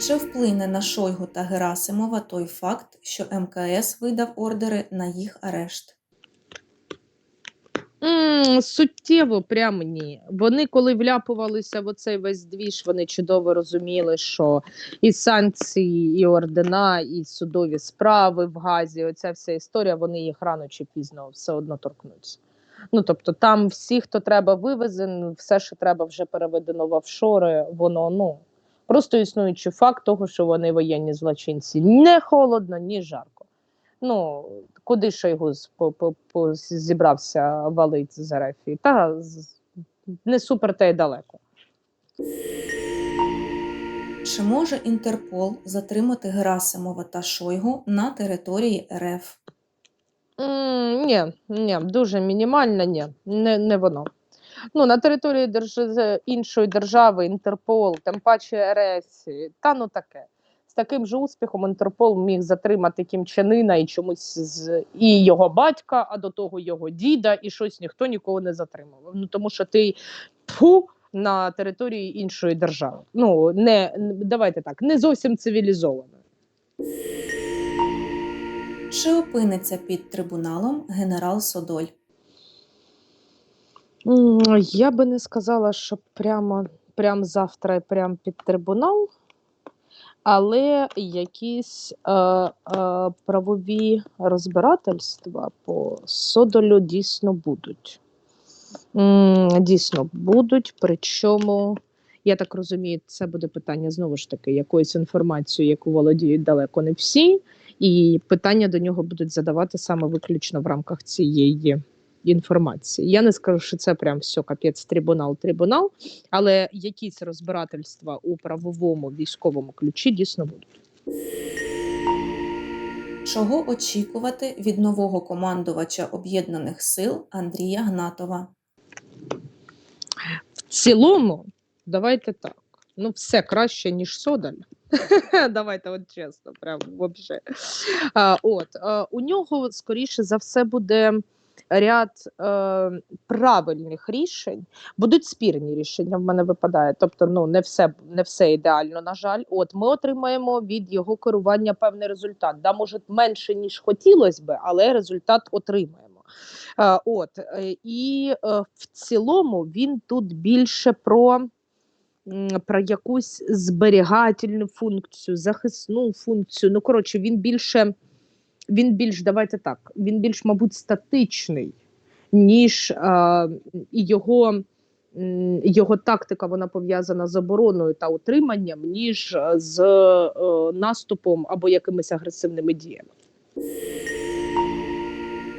Чи вплине на Шойгу та Герасимова той факт, що МКС видав ордери на їх арешт? М, суттєво прям ні. Вони, коли вляпувалися в оцей весь двіж, вони чудово розуміли, що і санкції, і ордена, і судові справи в Газі, оця вся історія, вони їх рано чи пізно все одно торкнуться. Ну тобто, там всі, хто треба, вивезен, все, що треба, вже переведено в офшори, воно ну просто існуючий факт того, що вони воєнні злочинці. Не холодно, ні жарко. Ну, куди Шойгу зібрався валить з РФ? Та не супер та й далеко. Чи може Інтерпол затримати Герасимова та Шойгу на території РФ? М, Ні, ні, дуже мінімально, ні, не, не воно. Ну, на території держ... іншої держави, Інтерпол, тим паче РС, та ну таке. З таким же успіхом Інтерпол міг затримати кімчанина і чомусь з і його батька, а до того його діда, і щось ніхто нікого не затримував. Ну тому що ти фу на території іншої держави. Ну не давайте так, не зовсім цивілізовано. Чи опиниться під трибуналом генерал Содоль? Я би не сказала, що прямо, прямо завтра і прямо під трибунал, але якісь е, е, правові розбирательства по Содолю дійсно будуть. Дійсно будуть, причому, я так розумію, це буде питання знову ж таки якоїсь інформації, яку володіють далеко не всі, і питання до нього будуть задавати саме виключно в рамках цієї інформації. Я не скажу, що це прям все капець, трибунал, трибунал, але якісь розбирательства у правовому військовому ключі дійсно будуть. Чого очікувати від нового командувача Об'єднаних сил Андрія Гнатова? В цілому, давайте так. Ну, все краще, ніж Содаль. Давайте от чесно, прям. А, от, у нього, скоріше за все, буде ряд е, правильних рішень. Будуть спірні рішення, в мене випадає. Тобто, ну, не все, не все ідеально, на жаль. От, ми отримаємо від його керування певний результат. Да, може, менше, ніж хотілося би, але результат отримаємо. Е, от, е, і е, в цілому він тут більше про про якусь зберігательну функцію, захисну функцію. Ну, коротше, він більше, він більш, давайте так, він більш, мабуть, статичний, ніж і його, його тактика вона пов'язана з обороною та утриманням, ніж е, з е, наступом або якимись агресивними діями.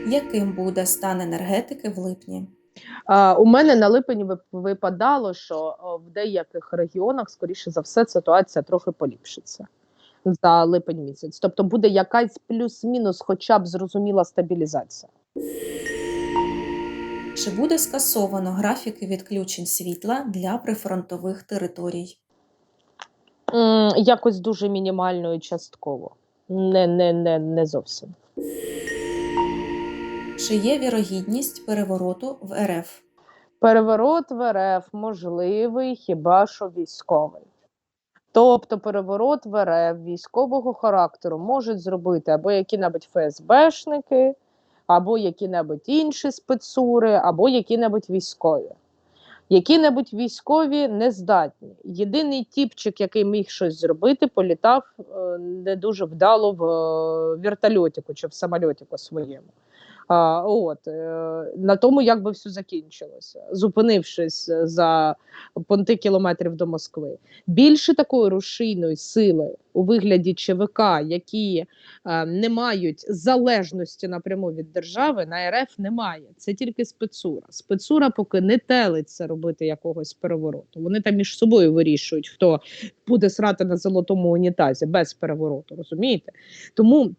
Яким буде стан енергетики в липні? А, у мене на липень вип- випадало, що в деяких регіонах, скоріше за все, ситуація трохи поліпшиться за липень місяць. Тобто буде якась плюс-мінус, хоча б зрозуміла стабілізація. Чи буде скасовано графіки відключень світла для прифронтових територій? Якось дуже мінімально і частково. Не, не, не, не зовсім. Чи є вірогідність перевороту в РФ? Переворот в РФ можливий хіба що військовий. Тобто переворот в військового характеру можуть зробити або які-небудь ФСБшники, або які-небудь інші спецури, або які-небудь військові. Які-небудь військові не здатні. Єдиний тіпчик, який міг щось зробити, політав е, не дуже вдало в е, вертольотику чи в самольотику своєму. От, е, на тому як би все закінчилося, зупинившись за понти кілометрів до Москви. Більше такої рушійної сили у вигляді ЧВК, які е, не мають залежності напряму від держави, на РФ немає. Це тільки спецура. Спецура поки не телиться робити якогось перевороту. Вони там між собою вирішують, хто буде срати на золотому унітазі без перевороту. Розумієте? Тому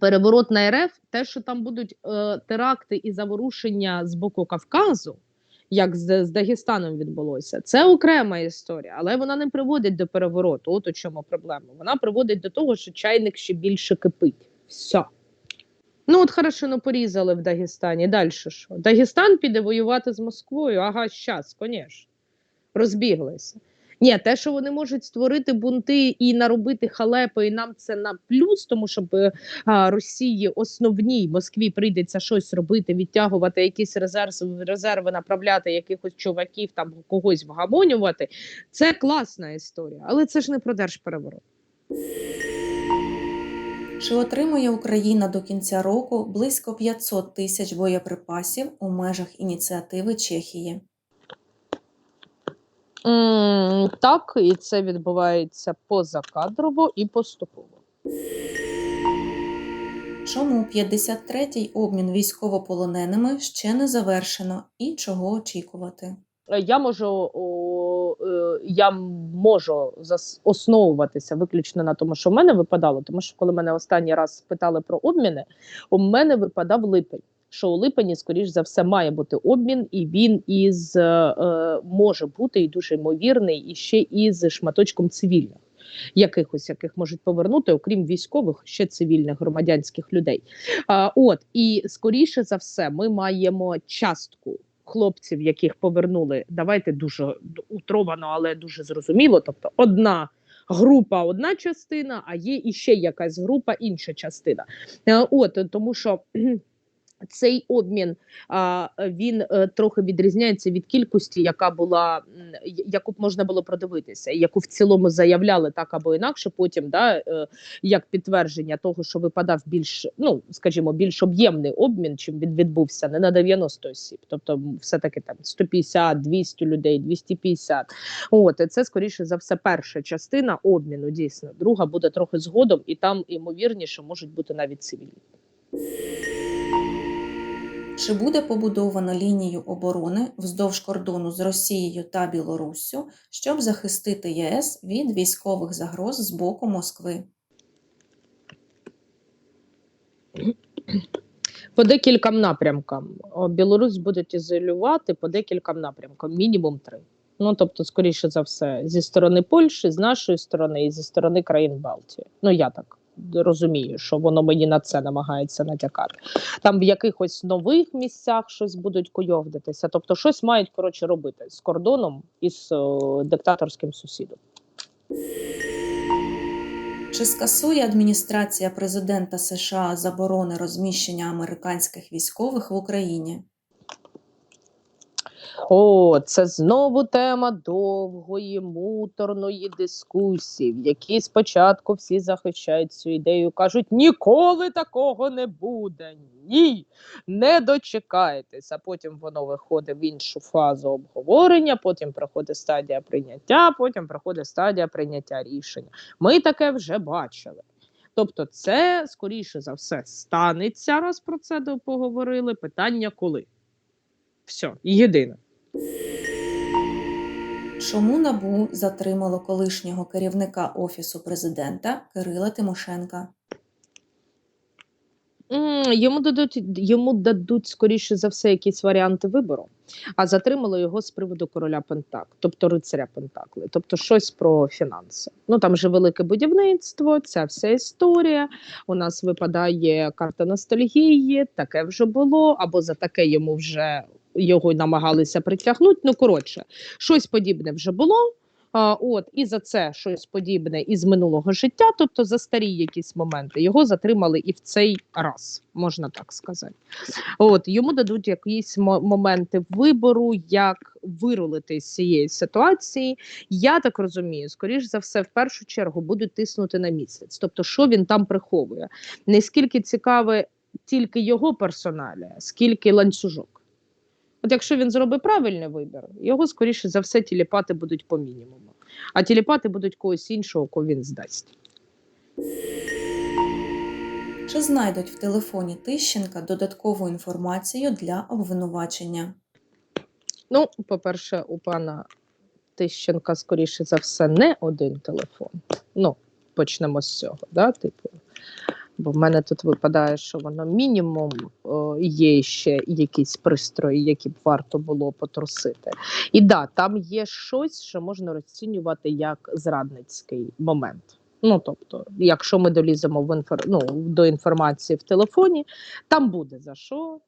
переворот на РФ, те, що там будуть е, теракти і заворушення з боку Кавказу, як з, з Дагестаном відбулося, це окрема історія, але вона не приводить до перевороту. От у чому проблема. Вона приводить до того, що чайник ще більше кипить. Все. Ну, от хорошо, порізали в Дагестані. Далі що? Дагестан піде воювати з Москвою. Ага, щас, звісно. Розбіглися. Ні, те, що вони можуть створити бунти і наробити халепи, і нам це на плюс, тому що е, Росії основній Москві прийдеться щось робити, відтягувати якісь резерви, резерви направляти якихось чуваків, там когось вгамонювати. Це класна історія, але це ж не про держпереворот. Чи отримує Україна до кінця року близько 500 тисяч боєприпасів у межах ініціативи Чехії? М, так, і це відбувається позакадрово і поступово. Чому 53-й обмін військовополоненими ще не завершено і чого очікувати? Я можу о, е, я можу основуватися виключно на тому, що в мене випадало, тому що коли мене останній раз питали про обміни, у мене випадав липень. Що у липені, скоріш за все, має бути обмін, і він із е, е, може бути і дуже ймовірний, і ще із шматочком цивільних, якихось яких можуть повернути, окрім військових, ще цивільних громадянських людей. А, от і скоріше за все, ми маємо частку хлопців, яких повернули. Давайте дуже утровано, але дуже зрозуміло. Тобто, одна. Група одна частина, а є іще якась група, інша частина. Е, От тому, що цей обмін він е, трохи відрізняється від кількості, яка була яку б можна було продивитися, яку в цілому заявляли так або інакше. Потім да е, як підтвердження того, що випадав більш, ну скажімо, більш об'ємний обмін, чим він відбувся не на 90 осіб, тобто все таки там 150, 200 людей, 250. От це скоріше за все перша частина обміну. Дійсно, друга буде трохи згодом, і там ймовірніше можуть бути навіть цивільні. Чи буде побудовано лінію оборони вздовж кордону з Росією та Білоруссю, щоб захистити ЄС від військових загроз з боку Москви? По декільком напрямкам Білорусь будуть ізолювати по декільком напрямкам, мінімум три. Ну тобто, скоріше за все, зі сторони Польщі, з нашої сторони і зі сторони країн Балтії. Ну я так розумію, що воно мені на це намагається натякати. Там в якихось нових місцях щось будуть куйовдитися. Тобто, щось мають коротше робити з кордоном і з о, диктаторським сусідом. Чи скасує адміністрація президента США заборони розміщення американських військових в Україні? О, це знову тема довгої муторної дискусії, в якій спочатку всі захищають цю ідею, кажуть, ніколи такого не буде. Ні, не дочекайтесь. А потім воно виходить в іншу фазу обговорення, потім проходить стадія прийняття, потім проходить стадія прийняття рішення. Ми таке вже бачили. Тобто, це скоріше за все станеться, раз про це поговорили. Питання коли. Все, єдине. Чому НАБУ затримало колишнього керівника Офісу президента Кирила Тимошенка? Йому дадуть йому дадуть скоріше за все якісь варіанти вибору, а затримали його з приводу короля Пентак, тобто рицаря Пентакли, тобто щось про фінанси. Ну там же велике будівництво, ця вся історія. У нас випадає карта ностальгії, таке вже було, або за таке йому вже його намагалися притягнути. Ну коротше, щось подібне вже було. А, от і за це щось подібне із минулого життя, тобто за старі якісь моменти, його затримали і в цей раз, можна так сказати. От йому дадуть якісь мо- моменти вибору, як вирулити з цієї ситуації. Я так розумію, скоріш за все, в першу чергу будуть тиснути на місяць. Тобто, що він там приховує? Не скільки цікаве тільки його персоналія, скільки ланцюжок. От якщо він зробить правильний вибір, його скоріше за все тіліпати будуть по мінімуму. А тіліпати будуть когось іншого, кого він здасть. Чи знайдуть в телефоні Тищенка додаткову інформацію для обвинувачення? Ну, по-перше, у пана Тищенка, скоріше за все, не один телефон. Ну, почнемо з цього, да, типу. Бо в мене тут випадає, що воно мінімум о, є ще якісь пристрої, які б варто було потрусити. І да, там є щось, що можна розцінювати як зрадницький момент. Ну, тобто, якщо ми доліземо в інфор... ну, до інформації в телефоні, там буде за що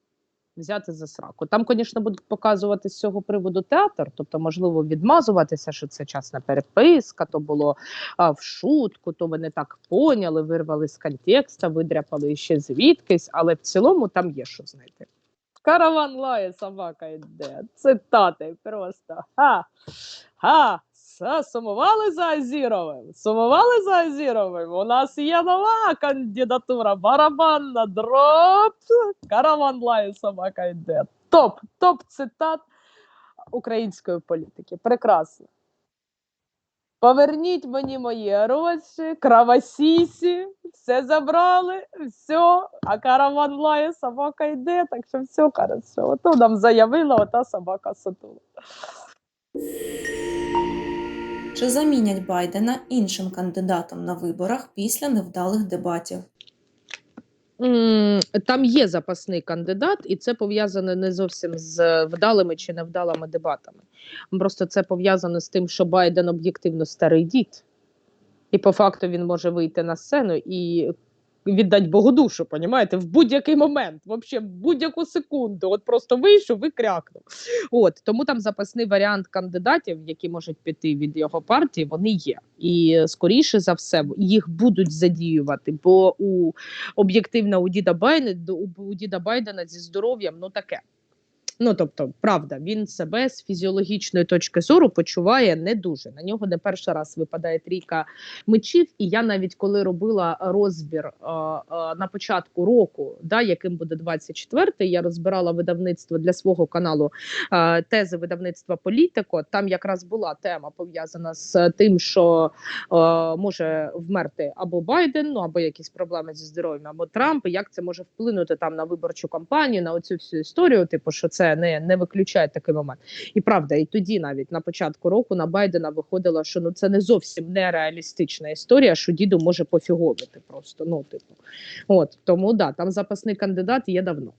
взяти за сраку. Там, звісно, будуть показувати з цього приводу театр, тобто, можливо, відмазуватися, що це часна переписка, то було а, в шутку, то ви не так поняли, вирвали з контекста, видряпали ще звідкись, але в цілому там є що знайти. Караван лає, собака йде. Цитати просто. Ха! Ха! Все, сумували за Азіровим. Сумували за Азіровим. У нас є нова кандидатура. Барабанна дроп. Караван лає, собака йде. Топ, топ цитат української політики. Прекрасно. Поверніть мені мої гроші, кравасісі, все забрали, все, а караван лає, собака йде, так що все хорошо. Ото нам заявила ота собака сутула. Чи замінять Байдена іншим кандидатом на виборах після невдалих дебатів? Там є запасний кандидат, і це пов'язане не зовсім з вдалими чи невдалими дебатами. Просто це пов'язано з тим, що Байден об'єктивно старий дід, і по факту він може вийти на сцену і віддати Богу душу, понімаєте, в будь-який момент, вообще в будь-яку секунду. От просто вийшов і крякнув. От тому там запасний варіант кандидатів, які можуть піти від його партії, вони є. І скоріше за все їх будуть задіювати, бо у об'єктивно у діда Байдена, у діда Байдена зі здоров'ям ну таке. Ну тобто, правда, він себе з фізіологічної точки зору почуває не дуже. На нього не перший раз випадає трійка мечів. І я навіть коли робила розбір е, е, на початку року, да, яким буде 24-й, я розбирала видавництво для свого каналу е, тези видавництва Політико. Там якраз була тема пов'язана з тим, що е, може вмерти або Байден, ну або якісь проблеми зі здоров'ям, або Трамп. і Як це може вплинути там на виборчу кампанію, на оцю всю історію? Типу, що це не, не виключає такий момент. І правда, і тоді навіть на початку року на Байдена виходило, що ну це не зовсім нереалістична історія, що діду може пофіговити просто. Ну, типу, от тому да, там запасний кандидат є давно.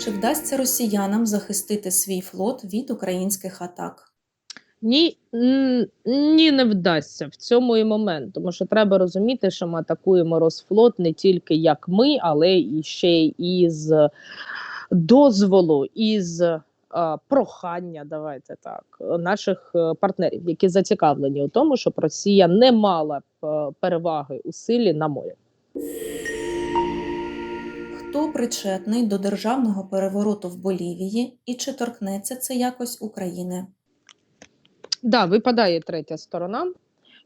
Чи вдасться росіянам захистити свій флот від українських атак? Ні, ні, не вдасться в цьому і момент, тому що треба розуміти, що ми атакуємо Росфлот не тільки як ми, але і ще із дозволу, із е, прохання, давайте так, наших е, партнерів, які зацікавлені у тому, щоб Росія не мала е, переваги у силі на морі. Хто причетний до державного перевороту в Болівії і чи торкнеться це якось України? Да, випадає третя сторона.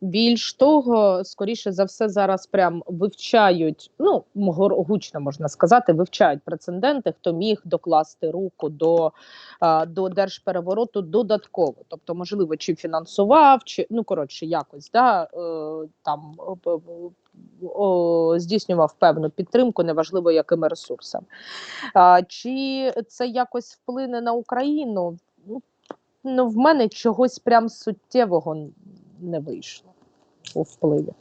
Більш того, скоріше за все, зараз прям вивчають, ну гучно можна сказати, вивчають прецеденти, хто міг докласти руку до, до держперевороту додатково. Тобто, можливо, чи фінансував, чи ну коротше, якось да, е, там здійснював певну підтримку, неважливо якими ресурсами. Чи це якось вплине на Україну? Ну, в мене чогось прям суттєвого не вийшло у впливі.